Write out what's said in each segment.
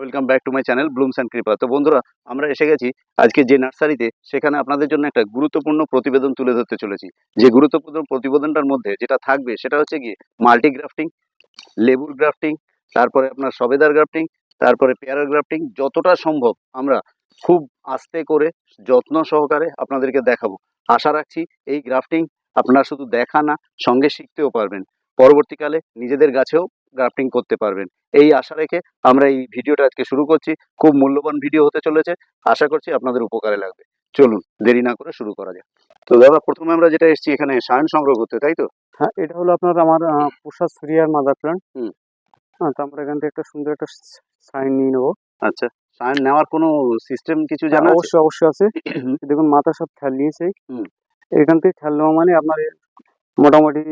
Welcome back to my channel Blooms and Kripa তো বন্ধুরা, আমরা এসে গেছি আজকে যে নার্সারিতে, সেখানে আপনাদের জন্য একটা গুরুত্বপূর্ণ প্রতিবেদন তুলে ধরতে চলেছি। যে গুরুত্বপূর্ণ প্রতিবেদনটার মধ্যে যেটা থাকবে, সেটা হচ্ছে গিয়ে মাল্টি গ্রাফটিং লেবুর গ্রাফটিং তারপরে আপনার সবেদার গ্রাফটিং তারপরে পেয়ারার গ্রাফটিং যতটা সম্ভব আমরা খুব আস্তে করে, যত্ন সহকারে আপনাদেরকে দেখাবো। আশা রাখছি এই গ্রাফটিং আপনারা শুধু দেখা না, সঙ্গে শিখতেও পারবেন। পরবর্তীকালে নিজেদের গাছেও গ্রাফটিং করতে পারবেন। এই আশা রেখে আমরা এই ভিডিওটা আজকে শুরু করছি। খুব মূল্যবান ভিডিও হতে চলেছে। আশা করছি আপনাদের উপকারে লাগবে। চলুন দেরি না করে শুরু করা যাক। তো দাদা প্রথমে আমরা যেটা এসেছি এখানে সায়ন সংগ্রহ করতে তাই তো? হ্যাঁ এটা হলো আপনার আমার পোষা সুরিয়ার মাদার প্ল্যান্ট হুম। হ্যাঁ তো আমরা এখান থেকে একটা সুন্দর একটা সাইন নিয়ে নেব। আচ্ছা সায়ন নেওয়ার কোনো সিস্টেম কিছু জানা আছে? অবশ্যই অবশ্যই আছে। দেখুন মাথা সব খেয়াল নিয়েছে। হুম। এখান থেকে খেয়াল নেওয়া মানে আপনার মোটামুটি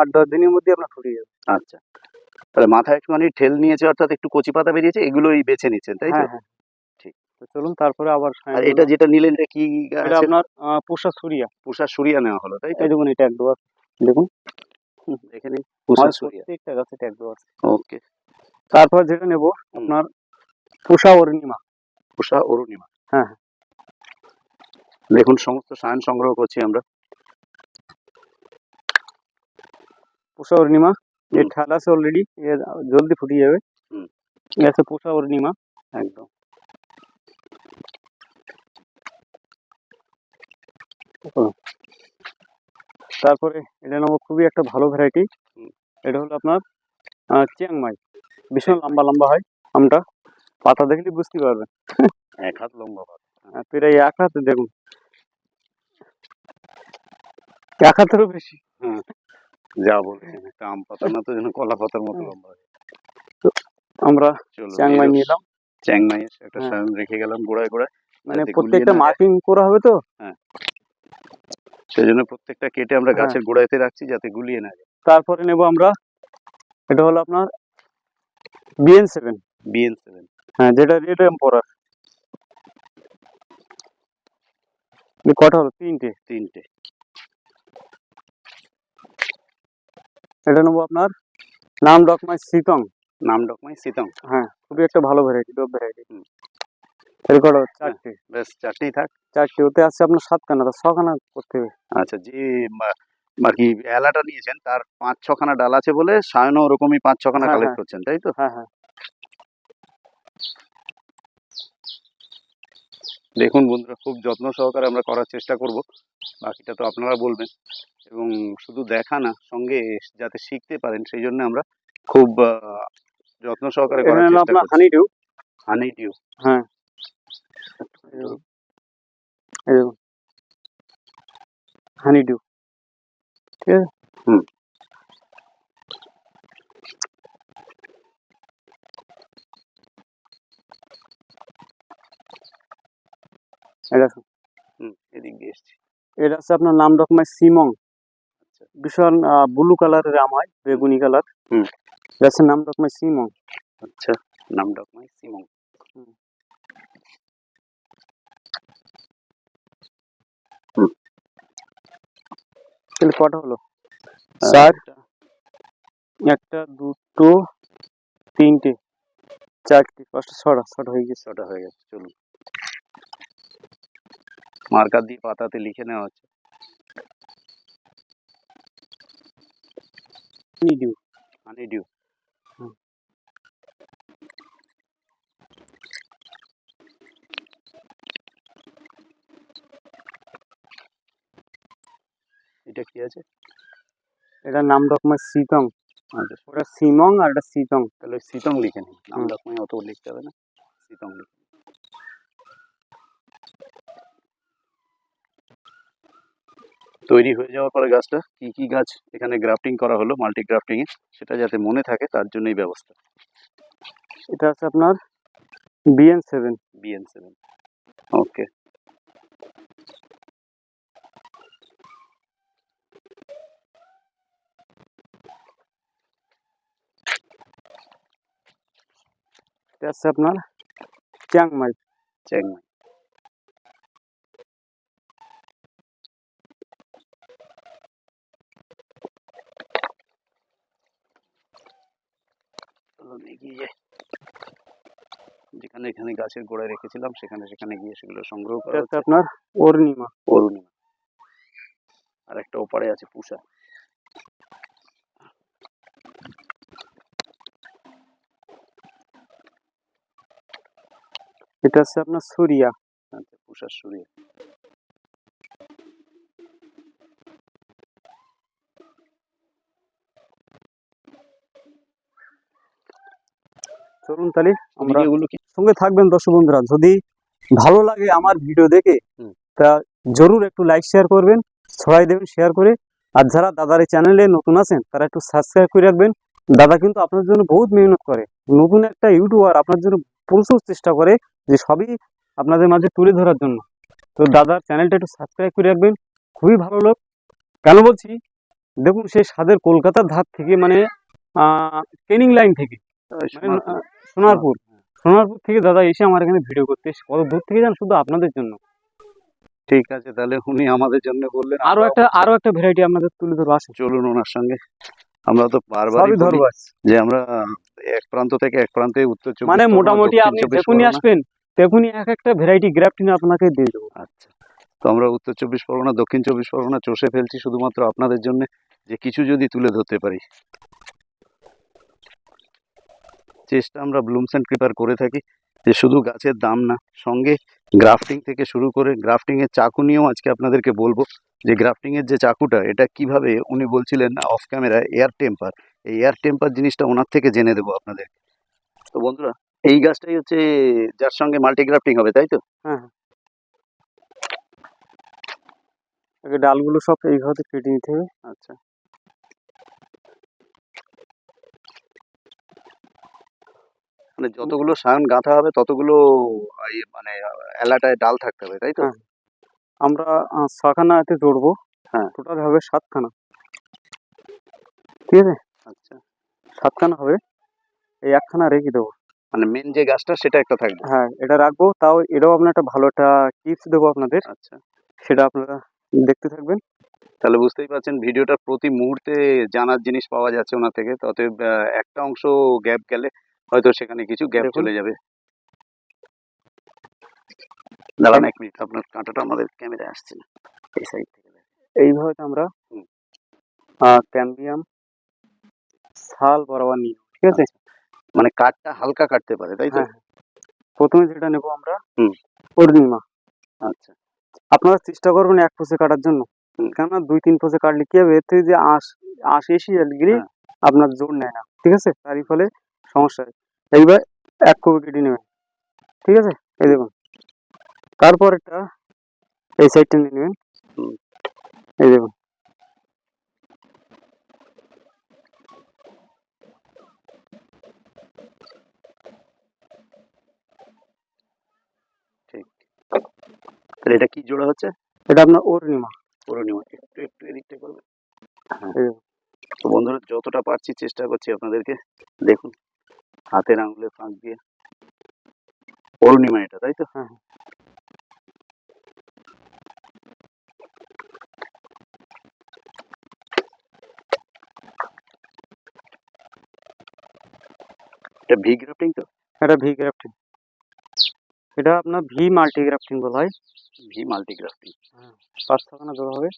আট দশ দিনের মধ্যে আপনার ফুটে যাবে। আচ্ছা। তাহলে মাথায় একটুখানি ঠেল নিয়েছে অর্থাৎ একটু কচি পাতা বেরিয়েছে এগুলোই বেছে নিচ্ছেন তাই তো? হ্যাঁ হ্যাঁ। ঠিক। চলুন তারপরে আবার আর এটা যেটা নিলেন এটা কি এটা আপনার পোষা সুরিয়া। পুষা সুরিয়া নেওয়া হলো তাই তো? দেখুন এটা এক দেখুন। এখানে পুষা সুরিয়া। প্রত্যেকটা গাছে এক ওকে। তারপর যেটা নেব আপনার পোষা অরুণিমা। পুষা অরুণিমা। হ্যাঁ। দেখুন সমস্ত সায়ন সংগ্রহ করছি আমরা। পোষা অরুণিমা। এর ঠাল আছে অলরেডি এর জলদি ফুটে যাবে। এ আছে পোষা অরুণিমা। একদম। তারপরে এটা নেব খুবই একটা ভালো ভ্যারাইটি। এটা হলো আপনার চিয়াংমাই ভীষণ লম্বা লম্বা হয় আমটা। পাতা দেখলে বুঝতে পারবেন। এক হাত লম্বা পাতা। আহ, প্রায় এক হাতে দেখুন। এক হাতেরও বেশি। যা বলছেন একটা আম পাতা না তো যেন কলা পাতার মতো লম্বা হয়ে আমরা চিয়াংমাই নিয়ে এলাম চ্যাংমাই একটা হ্যাঁ। সায়ন রেখে গেলাম গোড়ায় গোড়ায়। মানে প্রত্যেকটা মার্কিং করা হবে তো? সেই জন্য প্রত্যেকটা কেটে আমরা হ্যাঁ। গাছের গোড়াইতে রাখছি যাতে গুলিয়ে না যায়। তারপরে নেব আমরা এটা হলো আপনার বিএন সেভেন বিএন সেভেন হ্যাঁ যেটা রেড এম্পোরার কটা হলো? তিনটে। তিনটে। এটা নেব আপনার নাম ডকমাই শীতং নাম ডকমাই শীতং হ্যাঁ খুবই একটা ভালো ভ্যারাইটি টপ ভ্যারাইটি। এর কটা? বেশ চারটি থাক চারটে ওতে আছে আপনার সাতখানা তা ছখানা করতে হবে আচ্ছা যে মা- আর কি এলাটা নিয়েছেন তার পাঁচ ছখানা ডাল আছে বলে সায়নও ওরকমই পাঁচ ছখানা হ্যাঁ, কালেক্ট হ্যাঁ। করছেন তাই তো হ্যাঁ হ্যাঁ দেখুন বন্ধুরা খুব যত্ন সহকারে আমরা করার চেষ্টা করব। বাকিটা তো আপনারা বলবেন। এবং শুধু দেখা না সঙ্গে যাতে শিখতে পারেন সেই জন্য আমরা খুব যত্ন সহকারে এটা করার চেষ্টা আপনার হানি ডিউ হানি ডিউ। হ্যাঁ। Honeydew. ঠিক আছে? হুম। হুম এদিক দিয়ে এসছি। এটা আছে আপনার নাম ডকমাই সিমং। আচ্ছা। ভীষণ ব্লু কালারের আম হয় বেগুনি কালার হুম। এটা আছে নাম ডকমাই সিমং। আচ্ছা নাম ডকমাই সিমং। তাহলে কটা হলো? চার একটা দুটো তিনটে। চারটে পাঁচটা ছটা ছটা হয়ে গেছে। ছটা হয়ে গেছে চলুন। মার্কার দিয়ে পাতাতে লিখে নেওয়া হচ্ছে। এটা কি আছে? এটার নাম ডকমাই সিতং। আচ্ছা। ওটা সিমং আর এটা সিতং। তাহলে সিতং লিখে নিন। নাম হুম। অত লিখতে হবে না। সিতং লিখে তৈরি হয়ে যাওয়ার পরে গাছটা কি কি গাছ এখানে গ্রাফটিং করা হলো মাল্টি গ্রাফটিং এ সেটা যাতে মনে থাকে তার জন্যই ব্যবস্থা। এটা আছে আপনার BN seven BN seven okay এটা আছে আপনার চ্যাংমাই চ্যাংমাই চলুন এগিয়ে যেখানে এখানে গাছের গোড়ায় রেখেছিলাম সেখানে সেখানে গিয়ে সেগুলো সংগ্রহ করা হচ্ছে। আপনার অরুণিমা। অরুণিমা। আর একটা ওপারে আছে পুষা। এটা হচ্ছে আপনার সুরিয়া। আচ্ছা পুষার সুরিয়া। চলুন তাহলে আমরা এগুলো সঙ্গে থাকবেন দর্শক বন্ধুরা। যদি ভালো লাগে আমার ভিডিও দেখে তা জরুর একটু লাইক শেয়ার করবেন ছড়াই দেবেন শেয়ার করে। আর যারা দাদার এই চ্যানেলে নতুন আছেন তারা একটু সাবস্ক্রাইব করে রাখবেন। দাদা কিন্তু আপনার জন্য বহুত মেহনত করে। নতুন একটা ইউটিউবার আপনার জন্য প্রচুর চেষ্টা করে যে সবই আপনাদের মাঝে তুলে ধরার জন্য। তো দাদার চ্যানেলটা একটু সাবস্ক্রাইব করে রাখবেন। খুবই ভালো লোক। কেন বলছি? দেখুন সেই স্বাদের কলকাতার ধার থেকে মানে ট্রেনিং লাইন থেকে। সোনারপুর। সোনারপুর সোনারপুর থেকে দাদা এসে আমার এখানে ভিডিও করতে এসে কত দূর থেকে যান শুধু আপনাদের জন্য। ঠিক আছে তাহলে উনি আমাদের জন্য বললেন। আরও একটা আরও একটা ভ্যারাইটি আপনাদের তুলে ধরবো আসেন। চলুন ওনার সঙ্গে। আমরা তো বারবার সবই ধরবো যে আমরা এক প্রান্ত থেকে এক প্রান্তে উত্তর চব্বিশ মানে মোটামুটি আপনি যখনই আসবেন তখনই এক একটা ভ্যারাইটি গ্রাফটিং আপনাকে দিয়ে দেবো। আচ্ছা তো আমরা উত্তর চব্বিশ পরগনা দক্ষিণ চব্বিশ পরগনা চষে ফেলছি শুধুমাত্র আপনাদের জন্য যে কিছু যদি তুলে ধরতে পারি। চেষ্টা আমরা ব্লুমস অ্যান্ড ক্রিপার করে থাকি যে শুধু গাছের দাম না সঙ্গে গ্রাফটিং থেকে শুরু করে গ্রাফটিং এর চাকু নিয়েও আজকে আপনাদেরকে বলব যে গ্রাফটিংয়ের যে চাকুটা এটা কীভাবে উনি বলছিলেন অফ ক্যামেরা এয়ার টেম্পার এই এয়ার টেম্পার জিনিসটা ওনার থেকে জেনে দেবো আপনাদের। তো বন্ধুরা এই গাছটাই হচ্ছে যার সঙ্গে মাল্টিগ্রাফটিং হবে তাই তো? আগে ডালগুলো সব এইভাবে কেটে নিতে হবে আচ্ছা। মানে যতগুলো সায়ন গাঁথা হবে ততগুলো মানে এলাটায় ডাল থাকতে হবে তাই তো? হ্যাঁ। আমরা ছখানা এতে জোড়বো। হ্যাঁ। টোটাল হবে সাতখানা। ঠিক আছে? আচ্ছা। সাতখানা হবে। এই একখানা রেখে দেবো। মানে মেন যে গাছটা সেটা একটা থাকবে? হ্যাঁ এটা রাখব। তাও এটাও আপনার একটা ভালো একটা টিপস দেবো আপনাদের। আচ্ছা। সেটা আপনারা দেখতে থাকবেন। তাহলে বুঝতেই পারছেন ভিডিওটা প্রতি মুহূর্তে জানার জিনিস পাওয়া যাচ্ছে ওনার থেকে। আহ, একটা অংশ গ্যাপ গেলে হয়তো সেখানে কিছু গ্যাপ চলে যাবে। দাঁড়ান এক মিনিট আপনার কাঁটাটা আমাদের ক্যামেরায় আসছে না। এই সাইড থেকে এইভাবে আমরা। ক্যাম্বিয়াম শাল বরাবর নিই ঠিক আছে? মানে কাঠটা হালকা কাটতে পারে তাই তো? হ্যাঁ প্রথমে যেটা নেব আমরা। পূর্ণিমা আচ্ছা। আপনারা চেষ্টা করবেন এক পোষে কাটার জন্য। কেননা দুই তিন পোষে কাটলে কি হবে? এর থেকে যে আঁশ আঁশ এসে গেলে হ্যাঁ। আপনার জোর নেয় না ঠিক আছে? তারই ফলে সমস্যা এইবার এক কপি কেটে নেবেন ঠিক আছে? এই দেখুন তারপর একটা এই সাইডটা নিয়ে নেবেন। এই দেখুন। ঠিক। তাহলে এটা কি জোড়া হচ্ছে? এটা আপনার অরুণিমা। পূর্ণিমা একটু একটু এদিকটা করবে হ্যাঁ। তো বন্ধুরা যতটা পারছি চেষ্টা করছি আপনাদেরকে দেখুন। হাতের আঙুলের ফাঁক দিয়ে। অরুণিমা এটা তাই তো? হ্যাঁ। এটা ভি গ্রাফটিং তো? এটা ভি গ্রাফটিং। এটা আপনার ভি মাল্টি গ্রাফটিং বলা হয়। ভি মাল্টি গ্রাফটিং পাঁচ ছখানা জোড়া হবে।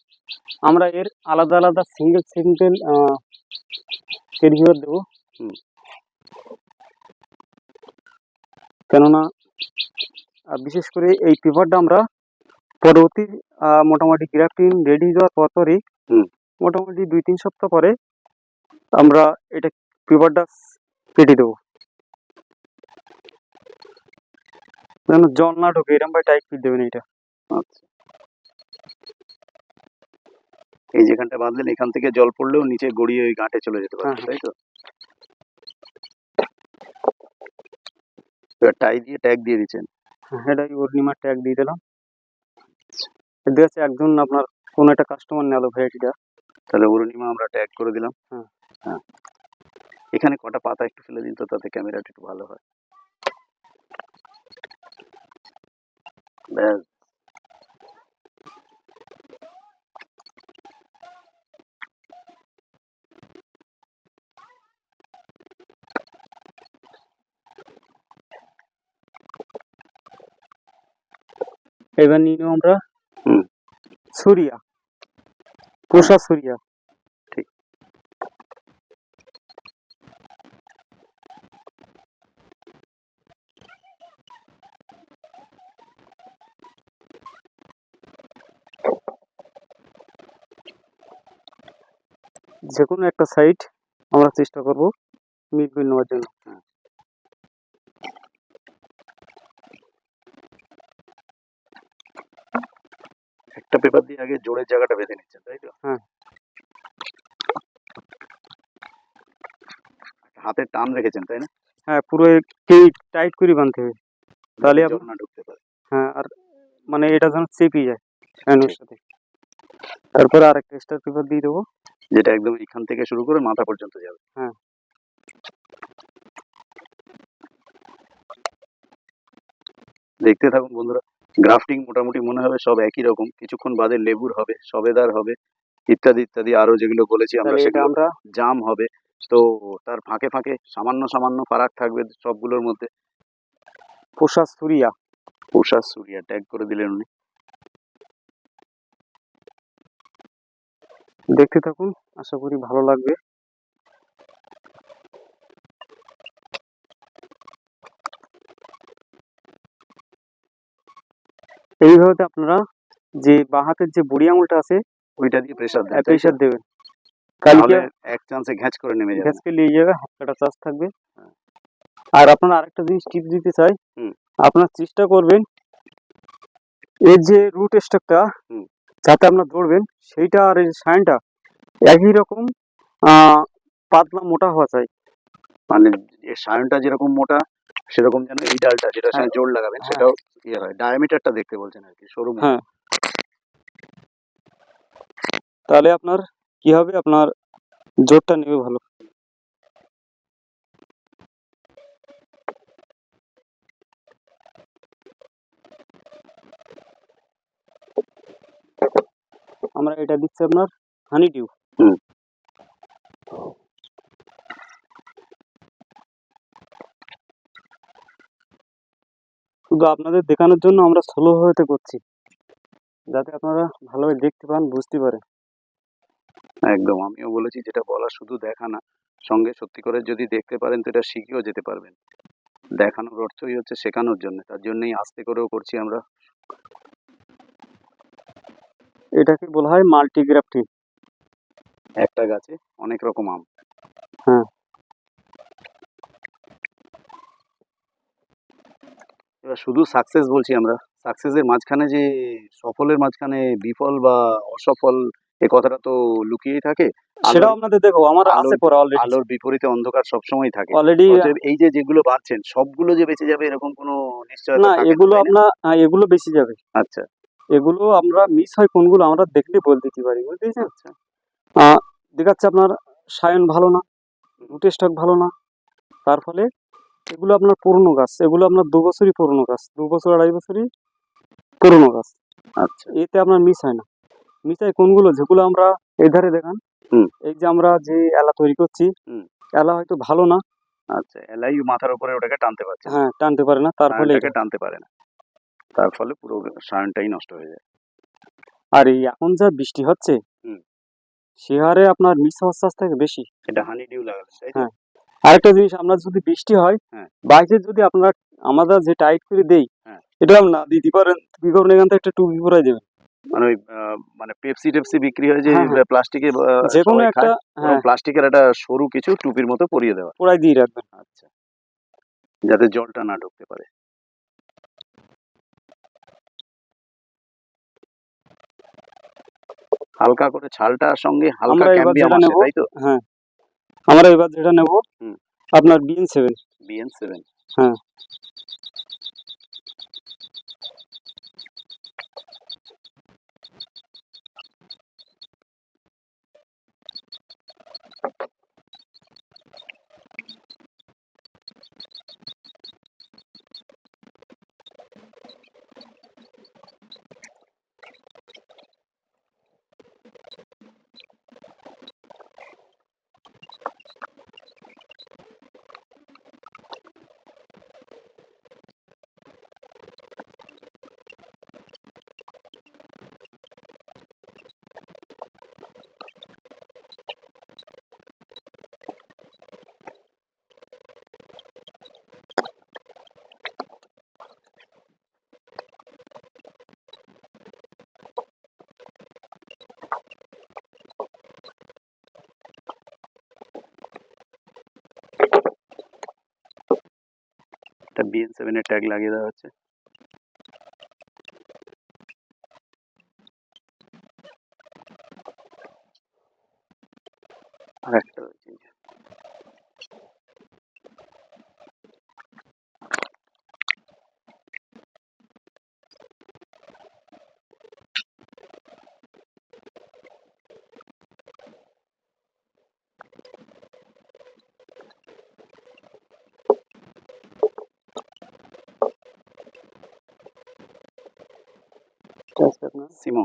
আমরা এর আলাদা আলাদা সিঙ্গেল সিঙ্গেল পেরিফিওর দেবো। হুম। কেননা বিশেষ করে এই পেপারটা আমরা পরবর্তী মোটামুটি গ্রাফটিং রেডি হওয়ার পর পরই। মোটামুটি দুই তিন সপ্তাহ পরে আমরা এটা পেপারটা কেটে দেবো। যেন জল না ঢোকে এরকম ভাবে টাইট ফিট দেবেন এটা আচ্ছা। এই যেখানটা বাঁধলেন এখান থেকে জল পড়লেও নিচে গড়িয়ে ওই গাঁটে চলে যেতে পারবে হ্যাঁ, তাই তো? টাই দিয়ে ট্যাগ দিয়ে দিচ্ছেন। এটাই অর্ণিমার ট্যাগ দিয়ে দিলাম। কাছে একজন আপনার কোনো একটা কাস্টমার নিল ভ্যারাইটিটা তাহলে অরুণিমা আমরা ট্যাগ করে দিলাম। হ্যাঁ। হ্যাঁ। এখানে কটা পাতা একটু ফেলে দিন তো তাতে ক্যামেরাটা একটু ভালো হয়। ব্যাস। এবার নিয়ে নেব আমরা। সুরিয়া পোষা সুরিয়া ঠিক। যে কোনো একটা সাইড আমরা চেষ্টা করব মিডফিল্ড নেওয়ার জন্য পেপার দিয়ে আগে জোরের জায়গাটা বেঁধে নিচ্ছেন তাই তো? হ্যাঁ। হাতে টান রেখেছেন তাই না? হ্যাঁ পুরো টাইট করে বাঁধতে হবে। তাহলে না ঢুকতে পারে। হ্যাঁ আর মানে এটা যেন চেপে যায় ফ্যানের সাথে। তারপরে আর একটা এক্সট্রা পেপার দিয়ে দেবো। যেটা একদম এখান থেকে শুরু করে মাথা পর্যন্ত যাবে। হ্যাঁ। দেখতে থাকুন বন্ধুরা। গ্রাফটিং মোটামুটি মনে হবে সব একই রকম। কিছুক্ষণ বাদে লেবুর হবে সবেদার হবে ইত্যাদি ইত্যাদি আরও যেগুলো বলেছি আমরা সেগুলো আমরা জাম হবে। তো তার ফাঁকে ফাঁকে সামান্য সামান্য ফারাক থাকবে সবগুলোর মধ্যে। পোষা সুরিয়া। পোষা সুরিয়া ট্যাগ করে দিলেন উনি। দেখতে থাকুন আশা করি ভালো লাগবে। এইভাবে আপনারা যে বাঁ হাতের যে বুড়ি আঙুলটা আছে ওইটা দিয়ে প্রেসার তাই তো? দেবেন কালকে এক চান্সে ঘ্যাচ করে নেমে যাবে গ্যাসকে নিয়ে যাবে হাত কাটা চার্জ থাকবে হ্যাঁ। আর আপনারা আরেকটা জিনিস টিপ দিতে চাই। আপনার চেষ্টা করবেন এর যে রুট স্ট্রাকটা হুম। যাতে আপনার ধরবেন সেইটা আর এই সাইনটা একই রকম আহ, পাতলা মোটা হওয়া চাই মানে সায়নটা যেরকম মোটা সেরকম যেন এই ডালটা যেটা হ্যাঁ। জোর লাগাবেন হ্যাঁ। সেটাও ইয়ে হয় ডায়ামিটারটা দেখতে বলছেন আর কি সরু। হ্যাঁ। তাহলে আপনার কি হবে আপনার জোরটা নেবে ভালো আমরা এটা দিচ্ছি আপনার হানি ডিউ হুম। শুধু আপনাদের দেখানোর জন্য আমরা স্লো হতে করছি। যাতে আপনারা ভালোভাবে দেখতে পান বুঝতে পারেন। একদম আমিও বলেছি যেটা বলা শুধু দেখা না সঙ্গে সত্যি করে যদি দেখতে পারেন তো এটা শিখেও যেতে পারবেন। দেখানোর অর্থই হচ্ছে শেখানোর জন্য তার জন্যই আস্তে করেও করছি আমরা। এটাকে বলা হয় মাল্টিগ্রাফটিং একটা গাছে অনেক রকম আম। হ্যাঁ। এবার শুধু সাকসেস বলছি আমরা। সাকসেসের মাঝখানে যে সফলের মাঝখানে বিফল বা অসফল এ কথাটা তো লুকিয়েই থাকে। সেটাও আপনাদের দেখো আমার আছে পরে অলরেডি আলোর বিপরীতে অন্ধকার সবসময় থাকে। অলরেডি এই যে যেগুলো বাড়ছেন সবগুলো যে বেঁচে যাবে এরকম কোনো নিশ্চয়তা না এগুলো আপনার হ্যাঁ, এগুলো বেশি যাবে। আচ্ছা। এগুলো আমরা মিস হয় কোনগুলো আমরা দেখলে বলে দিতে পারি বুঝতেছেন আচ্ছা। দেখাচ্ছে আপনার সায়ন ভালো না রুটে স্টক ভালো না তার ফলে এগুলো আপনার পুরনো গাছ এগুলো আপনার দু বছরই পুরনো গাছ দু বছর আড়াই বছরই পুরনো গাছ। আচ্ছা। এতে আপনার মিস হয় না। মিস হয় কোনগুলো? যেগুলো আমরা এই ধারে দেখান। এই যে আমরা যে এলা তৈরি করছি। এলা হয়তো ভালো না। আচ্ছা এলাই মাথার উপরে ওটাকে টানতে পারছে। হ্যাঁ টানতে পারে না তার ফলে সায়নটাকে টানতে পারে না। তার ফলে পুরো সায়নটাই নষ্ট হয়ে যায়। আর এই এখন যা বৃষ্টি হচ্ছে হুম। সে হারে আপনার মিস হওয়ার থাকে বেশি। এটা হানি ডিউ লাগালে হ্যাঁ। আরেকটা জিনিস আমরা যদি বৃষ্টি হয় হ্যাঁ। বাইকে যদি আপনার আমরা যে টাইট করে দেই হ্যাঁ। এটা না দিতে পারেন কি করবেন এখান থেকে একটা টুপি পরাই দেবেন। মানে ওই মানে পেপসি টেপসি বিক্রি হয় যে হ্যাঁ, হ্যাঁ। প্লাস্টিকে যে কোনো একটা প্লাস্টিকের একটা সরু কিছু টুপির মতো পরিয়ে দেওয়া। পরাই দিয়ে রাখবেন। আচ্ছা। যাতে জলটা না ঢুকতে পারে। হালকা করে ছালটার সঙ্গে হালকা ক্যাম্বিয়াম আসে তাই তো? হ্যাঁ। আমরা এবার যেটা নেব। আপনার বিএন সেভেন বিএন সেভেন হ্যাঁ। একটা বিএন সেভেনের ট্যাগ লাগিয়ে দেওয়া হচ্ছে। আর একটা এই যে।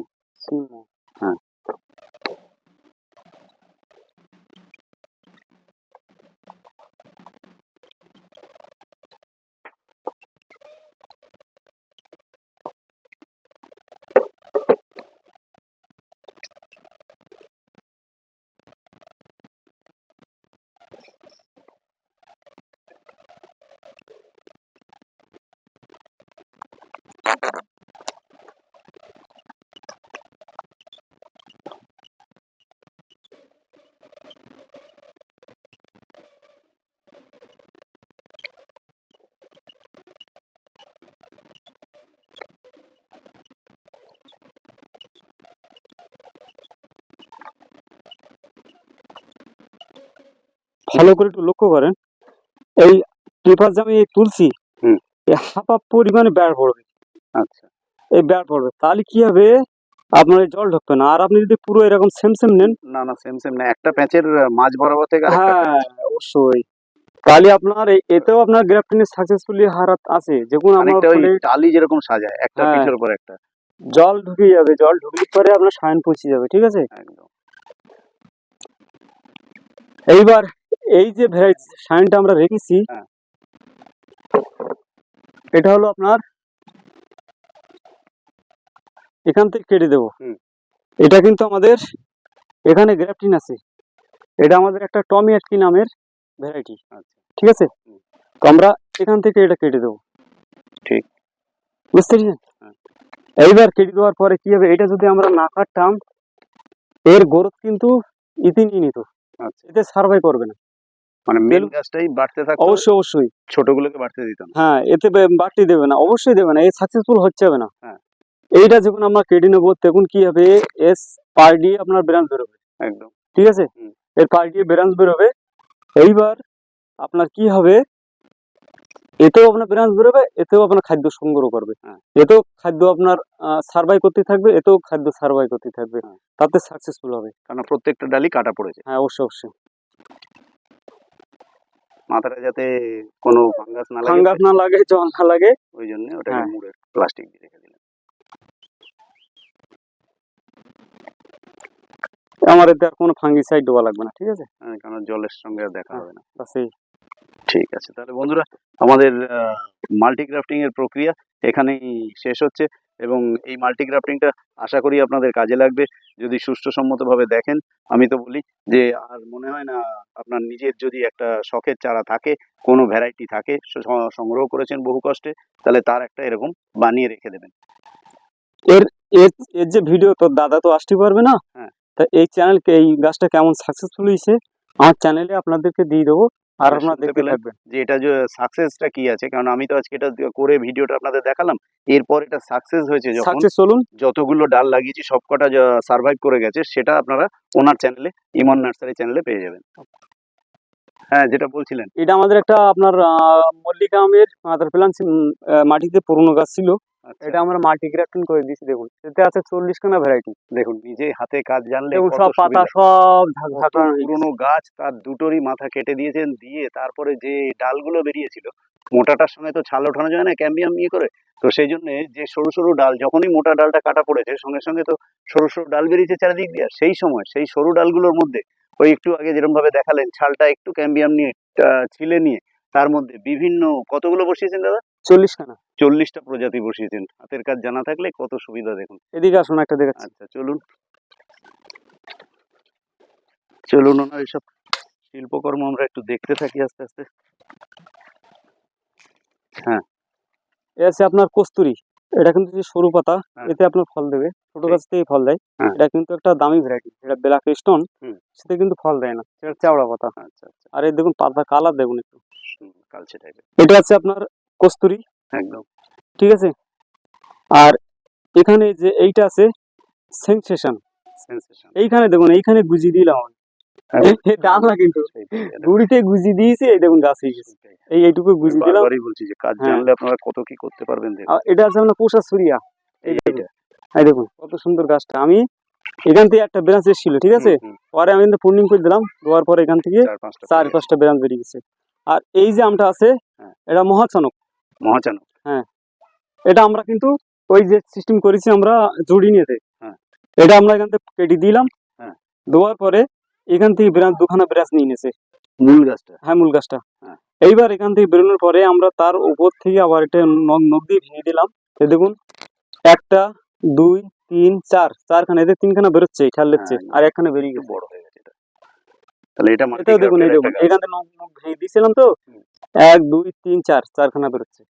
ভালো করে একটু লক্ষ্য করেন। এই পেপার যে আমি তুলছি এই হাফ হাফ পরিমাণে ব্যাট পড়বে। আচ্ছা। এই ব্যাট পড়বে। তাহলে কি হবে? আপনার জল ঢুকবে না। আর আপনি যদি পুরো এরকম সেম সেম নেন। না না সেম সেম না। একটা প্যাচের মাঝ বরাবর থেকে হ্যাঁ অবশ্যই। তাহলে আপনার এতেও আপনার গ্রাফটিনে সাকসেসফুলি হারাত আছে। যেগুলো আমার অনেকটা ওই টালি যেরকম সাজায় একটা হ্যাঁ। পিঠের উপর একটা। জল ঢুকে যাবে। জল ঢুকলে পরে আপনার সায়ন পৌঁছে যাবে ঠিক আছে? একদম। এইবার এই যে ভ্যারাইটি সাইনটা আমরা রেখেছি হ্যাঁ। এটা হলো আপনার এখান থেকে কেটে দেবো। এটা কিন্তু আমাদের এখানে গ্রাফটিন আছে। এটা আমাদের একটা টমি আটকি নামের ভ্যারাইটি। আচ্ছা। ঠিক আছে? তো আমরা এখান থেকে এটা কেটে দেবো। ঠিক। বুঝতে পেরেছেন? হ্যাঁ। এইবার কেটে দেওয়ার পরে কি হবে? এটা যদি আমরা না কাটতাম এর গ্রোথ কিন্তু ইতি নিয়ে নিত। আচ্ছা। এতে সার্ভাই করবে না। মানে গাছটাই বাড়তে অবশ্যই অবশ্যই। ছোটগুলোকে বাড়তে দিতাম। হ্যাঁ এতে বাড়তি দেবে না অবশ্যই দেবে না এই সাকসেসফুল হচ্ছে না। হ্যাঁ। এইটা যখন আমরা কেটে নেব তখন কি হবে? এস পার ডে আপনার ব্রাঞ্চ বেরোবে। একদম। ঠিক আছে? এর পার ডে ব্রাঞ্চ বেরোবে। এইবার আপনার কি হবে? এতেও আপনার ব্রাঞ্চ বেরোবে এতেও আপনার খাদ্য সংগ্রহ করবে। হ্যাঁ। এতেও খাদ্য আপনার সার্ভাই করতে থাকবে এতেও খাদ্য সার্ভাই করতে থাকবে। হ্যাঁ। তাতে সাকসেসফুল হবে। কারণ প্রত্যেকটা ডালি কাটা পড়েছে। হ্যাঁ অবশ্যই অবশ্যই। মাথাটা যাতে কোনো ফাঙ্গাস না লাগে ফাঙ্গাস না লাগে জল না লাগে। ওই জন্য ওটাকে হ্যাঁ। মুড়ে প্লাস্টিক দিয়ে রেখে দিলাম। আমার এতে আর কোনো ফাঙ্গিসাইড দেওয়া লাগবে না ঠিক আছে? হ্যাঁ, কারণ জলের সঙ্গে আর দেখা হ্যাঁ। হবে না। বাস এই ঠিক আছে তাহলে বন্ধুরা আমাদের মাল্টিক্রাফটিং এর প্রক্রিয়া এখানেই শেষ হচ্ছে। এবং এই মাল্টিক্রাফটিংটা আশা করি আপনাদের কাজে লাগবে। যদি সুষ্ঠুসম্মতভাবে দেখেন আমি তো বলি যে আর মনে হয় না আপনার নিজের যদি একটা শখের চারা থাকে কোনো ভ্যারাইটি থাকে সংগ্রহ করেছেন বহু কষ্টে তাহলে তার একটা এরকম বানিয়ে রেখে দেবেন। এর এর যে ভিডিও তোর দাদা তো আসতে পারবে না? হ্যাঁ। তা এই চ্যানেলকে এই গাছটা কেমন সাকসেসফুল হয়েছে আমার চ্যানেলে আপনাদেরকে দিয়ে দেবো। আর আপনারা দেখতে থাকবেন। যে এটা যে সাকসেসটা কি আছে? কারণ আমি তো আজকে এটা করে ভিডিওটা আপনাদের দেখালাম। এরপর এটা সাকসেস হয়েছে যখন সাকসেস চলুন যতগুলো ডাল লাগিয়েছি সবকটা সার্ভাইভ করে গেছে সেটা আপনারা ওনার চ্যানেলে ইমন নার্সারি চ্যানেলে পেয়ে যাবেন। হ্যাঁ যেটা বলছিলেন। এটা আমাদের একটা আপনার মল্লিকা আমের মাদার প্লান্ট মাটিতে পুরনো গাছ ছিল। এটা আমরা মাল্টি গ্রাফটিং করে দিয়েছি দেখুন। এতে আছে চল্লিশ খানা ভ্যারাইটি দেখুন নিজে হাতে কাজ জানলে সব পাতা সব পুরোনো গাছ। তার দুটোরই মাথা কেটে দিয়েছেন দিয়ে তারপরে যে ডালগুলো বেরিয়েছিল মোটাটার সঙ্গে তো ছাল ওঠানো যায় না ক্যাম্বিয়াম ইয়ে করে। তো সেই জন্য যে সরু সরু ডাল যখনই মোটা ডালটা কাটা পড়েছে সঙ্গে সঙ্গে তো সরু সরু ডাল বেরিয়েছে চারিদিক দিয়ে। সেই সময় সেই সরু ডালগুলোর মধ্যে ওই একটু আগে যেরকম ভাবে দেখালেন ছালটা একটু ক্যাম্বিয়াম নিয়ে আহ, ছিলে নিয়ে তার মধ্যে বিভিন্ন কতগুলো বসিয়েছেন দাদা? চল্লিশ খানা। চল্লিশটা প্রজাতি বসিয়েছেন। হাতের কাজ জানা থাকলে কত সুবিধা দেখুন। এদিকে আসুন একটা দেখাচ্ছি আচ্ছা চলুন। চলুন ওনার এইসব শিল্পকর্ম আমরা একটু দেখতে থাকি আস্তে আস্তে। এ আছে আপনার কস্তুরি। এটা কিন্তু যে সরু পাতা হ্যাঁ। এতে আপনার ফল দেবে। ছোট গাছ থেকে ফল দেয়। হ্যাঁ। এটা কিন্তু একটা দামি ভ্যারাইটি এটা ব্ল্যাক স্টোন। সেটা কিন্তু ফল দেয় না। সেটা চাওড়া পাতা। আচ্ছা আচ্ছা। আর এই দেখুন পাতা কালার দেখুন একটু। কালচে টাইপের এটা আছে আপনার কস্তুরি। একদম। ঠিক আছে? আর এখানে যে এইটা আছে সেন্সেশন। এইখানে দেখুন এইখানে গুজি দিলাম দাম না কিন্তু। গুড়িতে গুজি দিয়েছি এই দেখুন গাছ হয়ে গেছে। এই এইটুকু গুজি দিলাম। বলছি যে কাজ। জানলে আপনারা কত কি করতে পারবেন এটা আছে সুরিয়া। এই। দেখুন। কত সুন্দর গাছটা। আমি এখান থেকে একটা ব্রাঞ্চ এসেছিল ঠিক আছে? পরে আমি কিন্তু পূর্ণিম করে দিলাম। দেওয়ার পরে এখান থেকে চার পাঁচটা ব্রাঞ্চ বেরিয়ে গেছে। আর এই যে আমটা আছে হ্যাঁ। এটা মহাচানক। মহাচানক এটা আমরা কিন্তু ওই যে সিস্টেম করেছি আমরা জুড়ি নিয়েতে হ্যাঁ। এটা আমরা এখান থেকে কেটে দিলাম। হ্যাঁ। দেওয়ার পরে এখান থেকে ব্রাঞ্চ দুখানা ব্রাঞ্চ নিয়ে নিয়েছে। মূল গাছটা? হ্যাঁ মূল গাছটা। হ্যাঁ। এইবার এখান থেকে বেরোনোর পরে আমরা তার উপর থেকে আবার এটা নখ দিয়ে ভেঙে দিলাম। দেখুন একটা দুই তিন চার চারখানা এদের তিনখানা বেরোচ্ছে খেয়াল হ্যাঁ, আর একখানা বেরিয়ে বড় হয়ে গেছে তাহলে এটা দেখুন এখান থেকে নখ ভেঙে দিয়েছিলাম তো। এক দুই তিন চার চারখানা বেরোচ্ছে।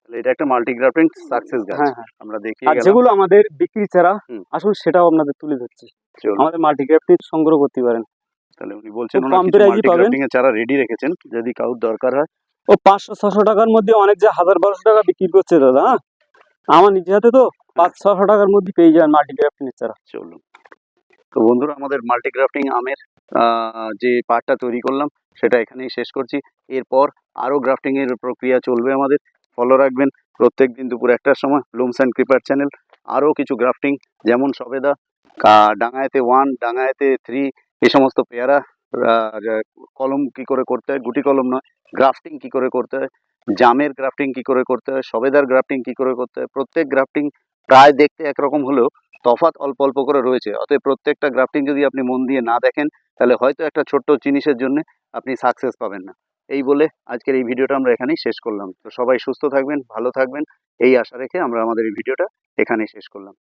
তাহলে এটা একটা মাল্টিগ্রাফটিং সাকসেস গাছ। হ্যাঁ হ্যাঁ। আমরা দেখিয়ে আর যেগুলো আমাদের বিক্রি ছাড়া। আসলে সেটাও আপনাদের তুলে ধরছি। আমাদের মাল্টিগ্রাফটিং সংগ্রহ করতে পারেন। তাহলে উনি বলছেন। মাল্টিগ্রাফটিং এর চারা রেডি রেখেছেন। যদি কারোর দরকার হয়। ও পাঁচশো ছশো টাকার মধ্যে অনেক যে হাজার বারোশো টাকা বিক্রি করছে দাদা হ্যাঁ? আমার নিজে হাতে তো পাঁচ ছশো টাকার মধ্যে পেয়ে যাবেন মাল্টিগ্রাফটিং এর চারা। চলুন। তো বন্ধুরা, আমাদের মাল্টিগ্রাফটিং আমের যে পার্টটা তৈরি করলাম, সেটা এখানেই শেষ করছি। এরপর আরও গ্রাফটিংয়ের প্রক্রিয়া চলবে আমাদের। ফলো রাখবেন। প্রত্যেক দিন দুপুর একটার সময় লুমস অ্যান্ড ক্রিপার চ্যানেল আরও কিছু গ্রাফটিং যেমন সবেদা ডাঙায়তে ওয়ান ডাঙায়তে থ্রি এই সমস্ত পেয়ারা কলম কি করে করতে হয়? গুটি কলম নয় গ্রাফটিং কি করে করতে হয়? জামের গ্রাফটিং কি করে করতে হয়? সবেদার গ্রাফটিং কি করে করতে হয়? প্রত্যেক গ্রাফটিং প্রায় দেখতে একরকম হলেও তফাৎ অল্প অল্প করে রয়েছে। অতএব প্রত্যেকটা গ্রাফটিং যদি আপনি মন দিয়ে না দেখেন, তাহলে হয়তো একটা ছোট্ট জিনিসের জন্য আপনি সাকসেস পাবেন না। এই বলে আজকের এই ভিডিওটা আমরা এখানেই শেষ করলাম। তো সবাই সুস্থ থাকবেন, ভালো থাকবেন। এই আশা রেখে আমরা আমাদের এই ভিডিওটা এখানেই শেষ করলাম।